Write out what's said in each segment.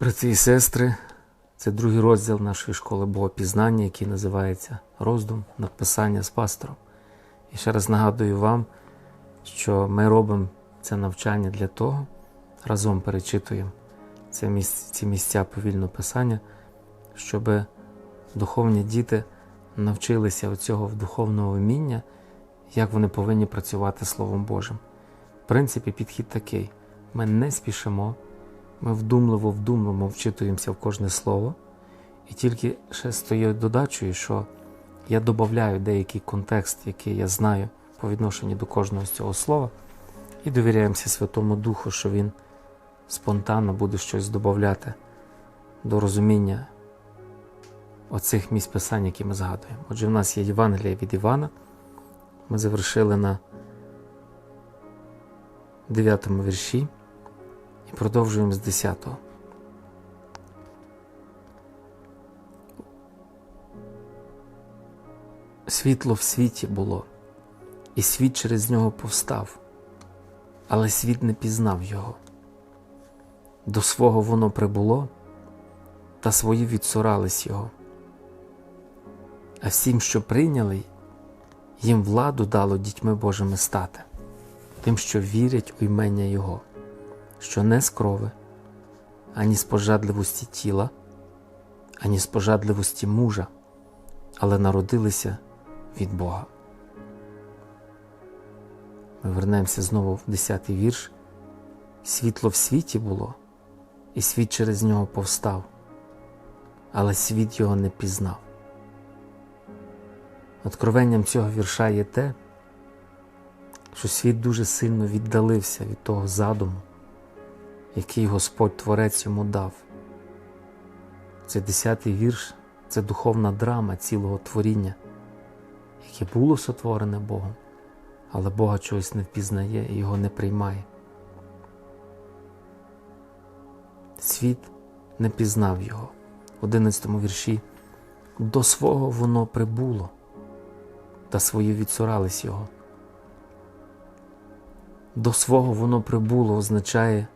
Брати і сестри, це другий розділ нашої школи Богопізнання, який називається Роздум надписання з пастором. І ще раз нагадую вам, що ми робимо це навчання для того, разом перечитуємо ці місця повільного писання, щоб духовні діти навчилися оцього духовного вміння, як вони повинні працювати Словом Божим. В принципі, підхід такий: ми не спішимо. Ми вдумливо, вдумливо вчитуємося в кожне слово, і тільки ще стою додачею, що я додаю деякий контекст, який я знаю по відношенню до кожного з цього слова, і довіряємося Святому Духу, що Він спонтанно буде щось додати до розуміння оцих місць писань, які ми згадуємо. Отже, в нас є Євангелія від Івана. Ми завершили на 9 вірші. І продовжуємо з 10. Світло в світі було, і світ через нього повстав, але світ не пізнав його. До свого воно прибуло, та свої відсорались його. А всім, що прийняли, їм владу дало дітьми Божими стати, тим, що вірять у імення Його що не з крови, ані з пожадливості тіла, ані з пожадливості мужа, але народилися від Бога. Ми вернемося знову в 10 вірш. Світло в світі було, і світ через нього повстав, але світ його не пізнав. Откровенням цього вірша є те, що світ дуже сильно віддалився від того задуму, який Господь Творець йому дав. Цей десятий вірш це духовна драма цілого творіння, яке було сотворене Богом, але Бога чогось не впізнає і його не приймає. Світ не пізнав його. В 11 вірші до свого воно прибуло, та свої відсурались його. До свого воно прибуло означає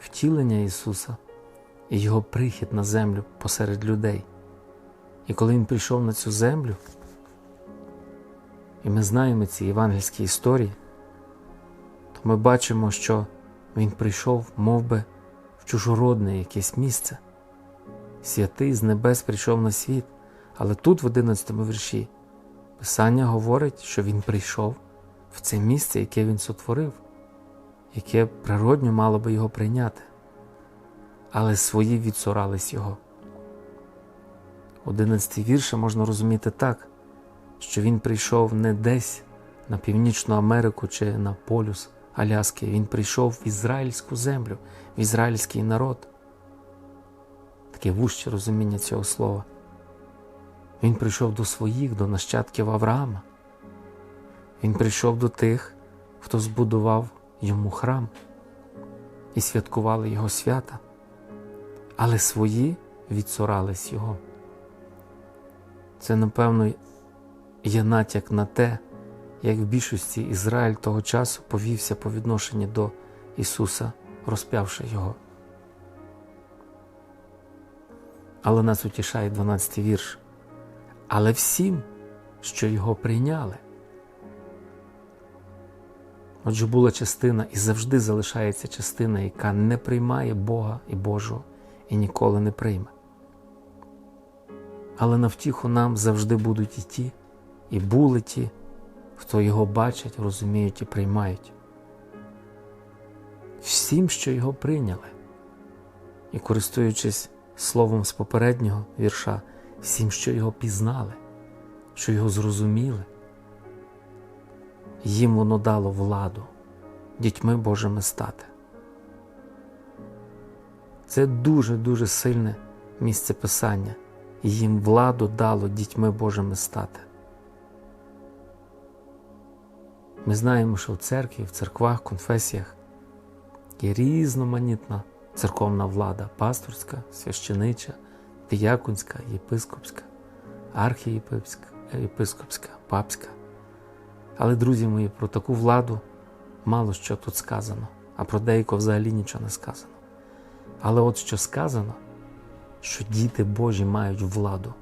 втілення Ісуса і Його прихід на землю посеред людей. І коли Він прийшов на цю землю, і ми знаємо ці євангельські історії, то ми бачимо, що Він прийшов мов би, в чужородне якесь місце. Святий з небес прийшов на світ, але тут, в 11 вірші, Писання говорить, що Він прийшов в це місце, яке Він сотворив яке природньо мало би його прийняти, але свої відсорались його. Одинадцятий вірша можна розуміти так, що він прийшов не десь на Північну Америку чи на полюс Аляски, він прийшов в ізраїльську землю, в ізраїльський народ. Таке вуще розуміння цього слова. Він прийшов до своїх, до нащадків Авраама. Він прийшов до тих, хто збудував йому храм і святкували його свята, але свої відсорались його. Це, напевно, є натяк на те, як в більшості Ізраїль того часу повівся по відношенню до Ісуса, розп'явши Його. Але нас утішає 12 вірш. Але всім, що його прийняли, Отже, була частина і завжди залишається частина, яка не приймає Бога і Божого і ніколи не прийме. Але на втіху нам завжди будуть і ті, і були ті, хто його бачать, розуміють і приймають. Всім, що його прийняли, і користуючись словом з попереднього вірша, всім, що його пізнали, що його зрозуміли їм воно дало владу дітьми Божими стати. Це дуже-дуже сильне місце писання, їм владу дало дітьми Божими стати. Ми знаємо, що в церкві, в церквах, конфесіях є різноманітна церковна влада пасторська, священича, дияконська, єпископська, архієпископська, папська. Але, друзі мої, про таку владу мало що тут сказано, а про деяку взагалі нічого не сказано. Але от що сказано, що діти Божі мають владу.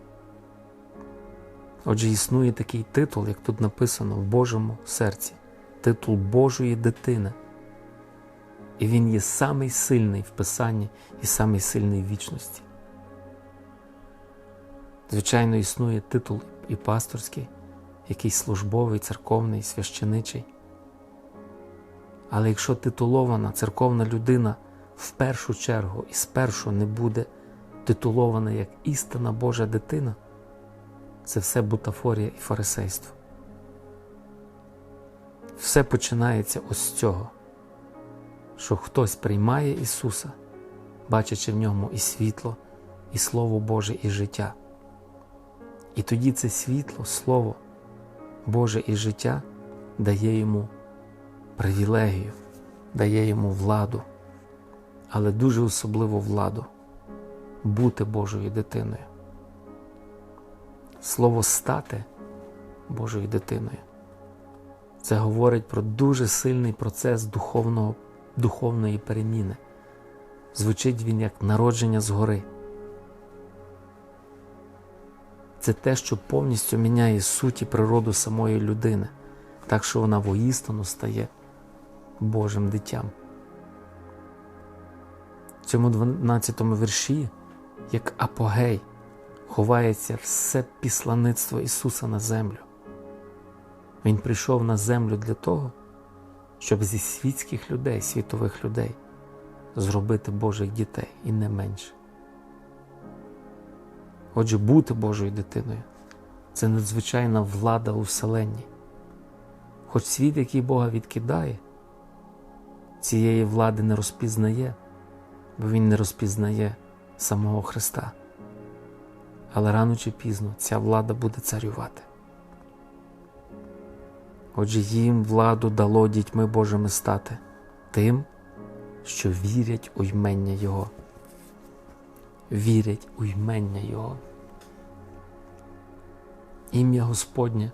Отже, існує такий титул, як тут написано в Божому серці, титул Божої дитини. І він є самий сильний в Писанні і самий сильний в вічності. Звичайно, існує титул і пасторський, якийсь службовий, церковний, священичий. Але якщо титулована церковна людина в першу чергу і спершу не буде титулована як істина Божа дитина, це все бутафорія і фарисейство. Все починається ось з цього, що хтось приймає Ісуса, бачачи в ньому і світло, і Слово Боже, і життя. І тоді це світло, Слово Боже і життя дає йому привілегію, дає йому владу, але дуже особливу владу бути Божою дитиною. Слово стати Божою дитиною. Це говорить про дуже сильний процес духовного, духовної переміни. Звучить він як народження згори. Це те, що повністю міняє суть і природу самої людини, так що вона воістину стає Божим дитям. В цьому 12 вірші, як апогей, ховається все післаництво Ісуса на землю. Він прийшов на землю для того, щоб зі світських людей, світових людей зробити Божих дітей і не менше. Отже, бути Божою дитиною це надзвичайна влада у вселенні. Хоч світ, який Бога відкидає, цієї влади не розпізнає, бо Він не розпізнає самого Христа. Але рано чи пізно ця влада буде царювати. Отже, їм владу дало дітьми Божими стати тим, що вірять у ймення Його. Вірять у ймення Його. Ім'я Господнє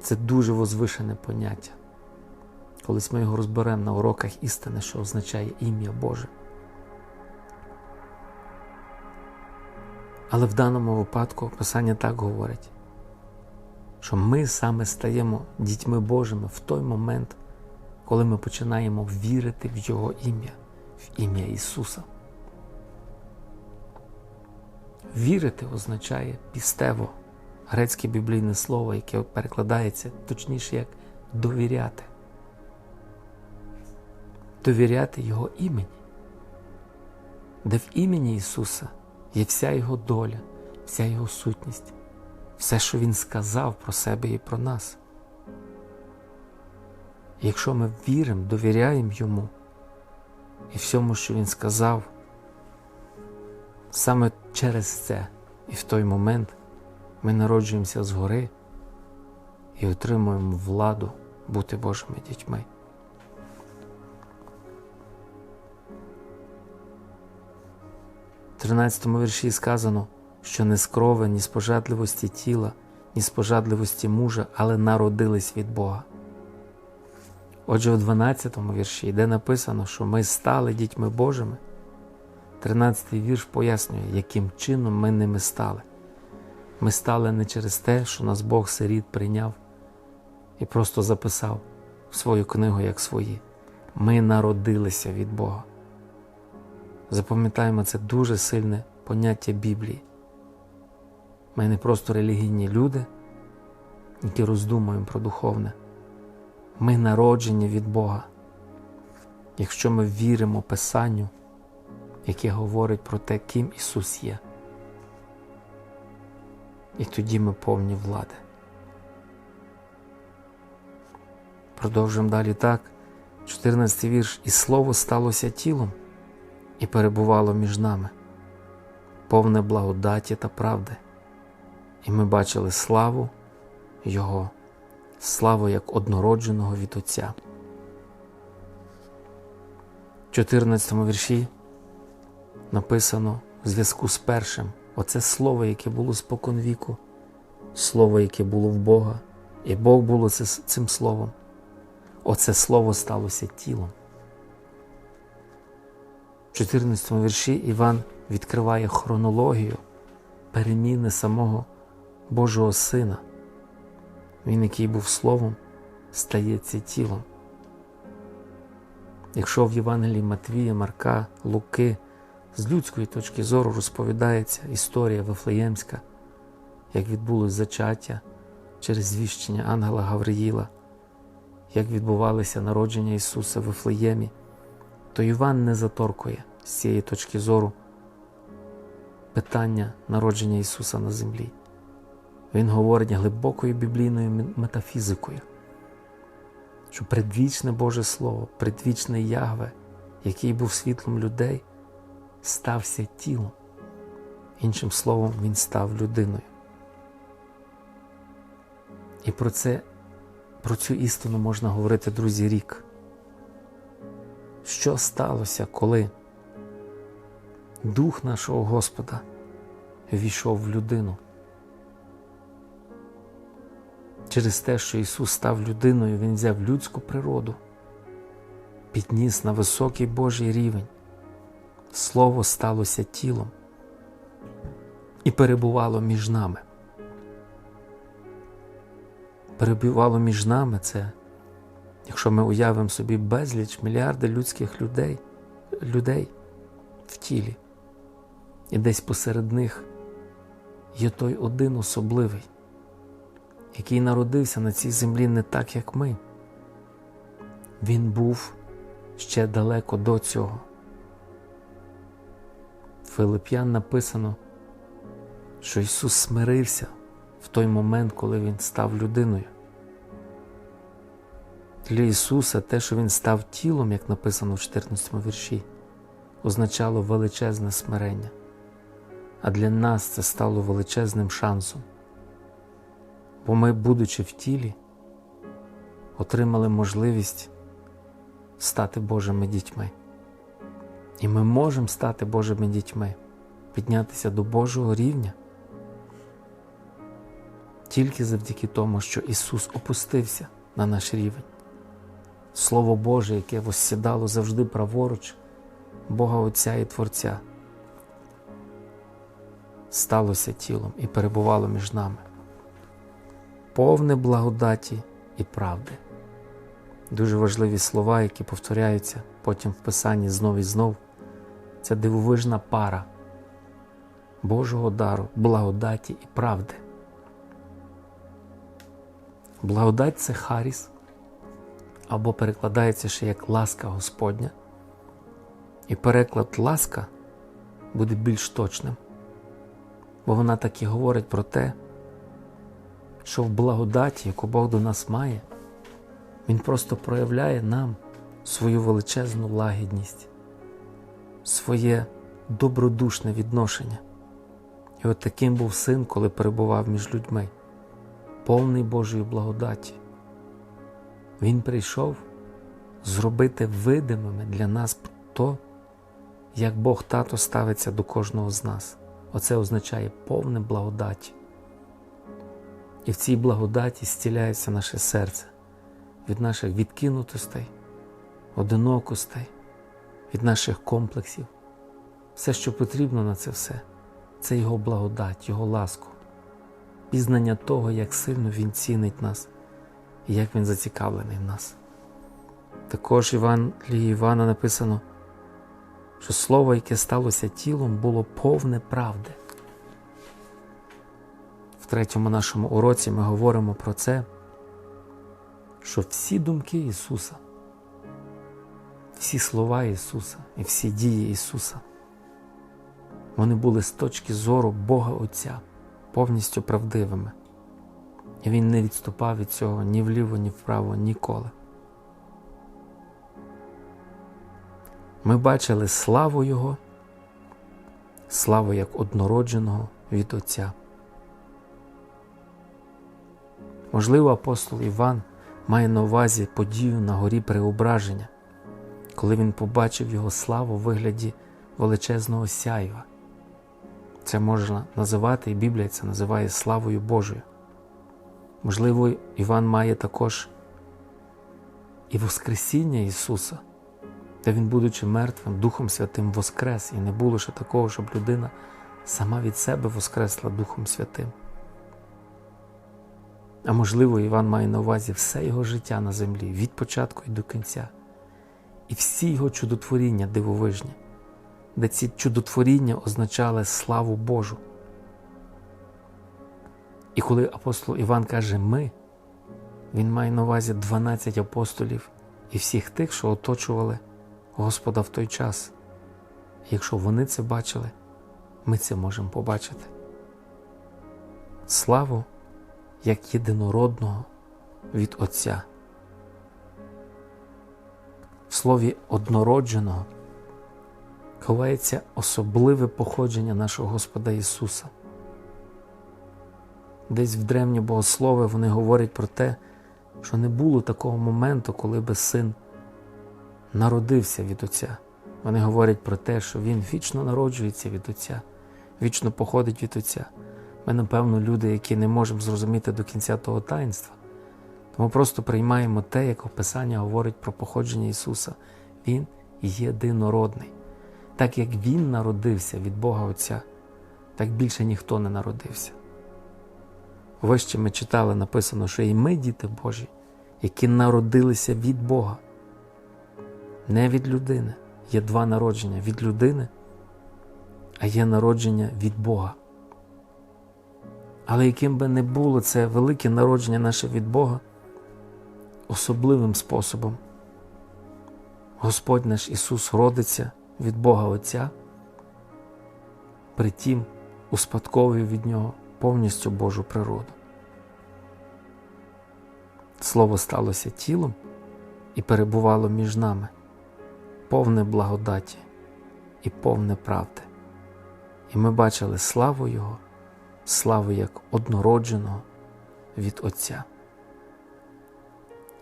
це дуже возвишене поняття. Колись ми його розберемо на уроках істини, що означає ім'я Боже. Але в даному випадку Писання так говорить, що ми саме стаємо дітьми Божими в той момент, коли ми починаємо вірити в Його ім'я, в ім'я Ісуса. Вірити означає пістево, грецьке біблійне слово, яке перекладається точніше як довіряти. Довіряти Його імені, де в імені Ісуса є вся Його доля, вся Його сутність, все, що Він сказав про себе і про нас. Якщо ми віримо, довіряємо Йому і всьому, що Він сказав, саме через це і в той момент ми народжуємося згори і отримуємо владу бути Божими дітьми. В 13 вірші сказано, що не з крови, ні з пожадливості тіла, ні з пожадливості мужа, але народились від Бога. Отже, у 12 вірші, де написано, що ми стали дітьми Божими, 13 вірш пояснює, яким чином ми ними стали. Ми стали не через те, що нас Бог сиріт прийняв і просто записав в свою книгу як свої. Ми народилися від Бога. Запам'ятаємо, це дуже сильне поняття Біблії. Ми не просто релігійні люди, які роздумуємо про духовне. Ми народжені від Бога. Якщо ми віримо Писанню, яке говорить про те, ким Ісус є. І тоді ми повні влади. Продовжуємо далі так. 14 вірш. І слово сталося тілом і перебувало між нами, повне благодаті та правди. І ми бачили славу Його, славу як однородженого від Отця. В 14 вірші написано в зв'язку з першим оце слово, яке було спокон віку, слово, яке було в Бога, і Бог було цим словом. Оце слово сталося тілом. 14 вірші Іван відкриває хронологію переміни самого Божого Сина. Він, який був Словом, стається тілом. Якщо в Євангелії Матвія, Марка, Луки з людської точки зору розповідається історія Вифлеємська, як відбулось зачаття через звіщення ангела Гавриїла, як відбувалося народження Ісуса в Вифлеємі, то Іван не заторкує з цієї точки зору питання народження Ісуса на землі. Він говорить глибокою біблійною метафізикою, що предвічне Боже Слово, предвічне Ягве, який був світлом людей, стався тілом. Іншим словом, Він став людиною. І про це, про цю істину можна говорити, друзі, рік. Що сталося, коли Дух нашого Господа війшов в людину? Через те, що Ісус став людиною, Він взяв людську природу, підніс на високий Божий рівень. Слово сталося тілом і перебувало між нами. Перебувало між нами це, якщо ми уявимо собі безліч мільярди людських людей, людей в тілі, і десь посеред них є той один особливий, який народився на цій землі не так, як ми. Він був ще далеко до цього. Филип'ян написано, що Ісус смирився в той момент, коли Він став людиною. Для Ісуса те, що Він став тілом, як написано в 14 вірші, означало величезне смирення, а для нас це стало величезним шансом. Бо ми, будучи в тілі, отримали можливість стати Божими дітьми. І ми можемо стати Божими дітьми, піднятися до Божого рівня тільки завдяки тому, що Ісус опустився на наш рівень. Слово Боже, яке воссідало завжди праворуч, Бога Отця і Творця, сталося тілом і перебувало між нами. Повне благодаті і правди. Дуже важливі слова, які повторяються потім в Писанні знов і знов. Це дивовижна пара Божого дару, благодаті і правди. Благодать це Харіс, або перекладається ще як ласка Господня. І переклад ласка буде більш точним, бо вона так і говорить про те, що в благодаті, яку Бог до нас має, Він просто проявляє нам свою величезну лагідність, своє добродушне відношення. І от таким був син, коли перебував між людьми, повний Божої благодаті. Він прийшов зробити видимими для нас то, як Бог тато ставиться до кожного з нас. Оце означає повне благодаті. І в цій благодаті зціляється наше серце від наших відкинутостей, одинокостей, від наших комплексів. Все, що потрібно на це все, це Його благодать, Його ласку, пізнання того, як сильно Він цінить нас і як Він зацікавлений в нас. Також Івангелії Івана написано, що слово, яке сталося тілом, було повне правди. В третьому нашому уроці ми говоримо про це, що всі думки Ісуса, всі слова Ісуса і всі дії Ісуса, вони були з точки зору Бога Отця повністю правдивими. І Він не відступав від цього ні вліво, ні вправо ніколи. Ми бачили славу Його, славу як однородженого від Отця. Можливо, апостол Іван має на увазі подію на горі Преображення, коли він побачив його славу у вигляді величезного сяйва. Це можна називати, і Біблія це називає славою Божою. Можливо, Іван має також і Воскресіння Ісуса, Та він, будучи мертвим, Духом Святим воскрес, і не було ще такого, щоб людина сама від себе воскресла Духом Святим. А можливо, Іван має на увазі все його життя на землі від початку і до кінця, і всі його чудотворіння дивовижні, де ці чудотворіння означали славу Божу. І коли апостол Іван каже ми, він має на увазі 12 апостолів і всіх тих, що оточували Господа в той час. Якщо вони це бачили, ми це можемо побачити. Славу як єдинородного від Отця. Слові однородженого ховається особливе походження нашого Господа Ісуса. Десь в древні богослови вони говорять про те, що не було такого моменту, коли би син народився від Отця. Вони говорять про те, що він вічно народжується від Отця, вічно походить від Отця. Ми, напевно, люди, які не можемо зрозуміти до кінця того таїнства. Тому просто приймаємо те, як Писання говорить про походження Ісуса. Він єдинородний. Так як Він народився від Бога Отця, так більше ніхто не народився. Вище ми читали, написано, що і ми, діти Божі, які народилися від Бога, не від людини. Є два народження від людини, а є народження від Бога. Але яким би не було це велике народження наше від Бога, особливим способом Господь наш Ісус родиться від Бога Отця, притім успадковує від Нього повністю Божу природу. Слово сталося тілом і перебувало між нами, повне благодаті і повне правди. І ми бачили славу Його, славу як однородженого від Отця.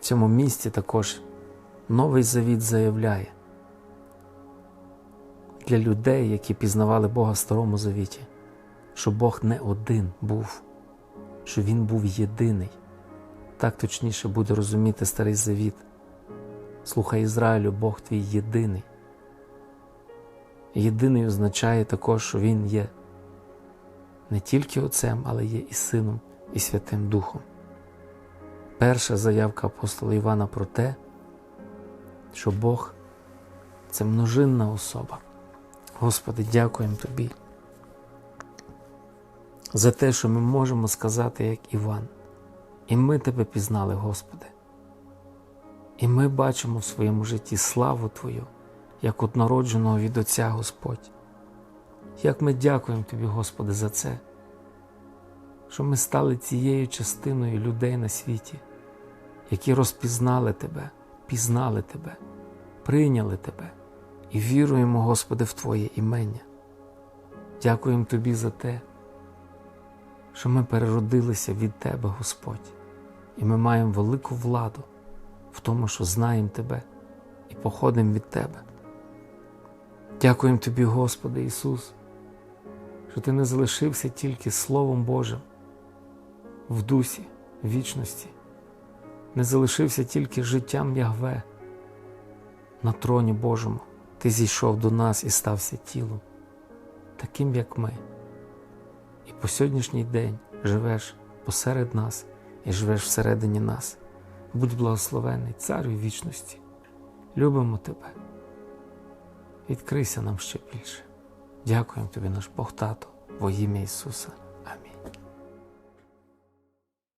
В цьому місці також Новий Завіт заявляє для людей, які пізнавали Бога в Старому Завіті, що Бог не один був, що Він був єдиний. Так точніше буде розуміти Старий Завіт. Слухай Ізраїлю, Бог твій єдиний. Єдиний означає також, що Він є не тільки Отцем, але є і Сином, і Святим Духом. Перша заявка апостола Івана про те, що Бог це множинна особа. Господи, дякуємо Тобі за те, що ми можемо сказати, як Іван. І ми Тебе пізнали, Господи. І ми бачимо в своєму житті славу Твою, як однородженого від Отця Господь. Як ми дякуємо Тобі, Господи, за це, що ми стали цією частиною людей на світі, які розпізнали Тебе, пізнали Тебе, прийняли Тебе і віруємо, Господи, в Твоє імення. Дякуємо Тобі за те, що ми переродилися від Тебе, Господь, і ми маємо велику владу в тому, що знаємо Тебе і походимо від Тебе. Дякуємо Тобі, Господи Ісус, що Ти не залишився тільки Словом Божим в дусі, вічності, не залишився тільки життям Ягве на троні Божому. Ти зійшов до нас і стався тілом, таким, як ми. І по сьогоднішній день живеш посеред нас і живеш всередині нас. Будь благословений, Царю вічності. Любимо Тебе. Відкрийся нам ще більше. Дякуємо Тобі, наш Бог Тато, во ім'я Ісуса.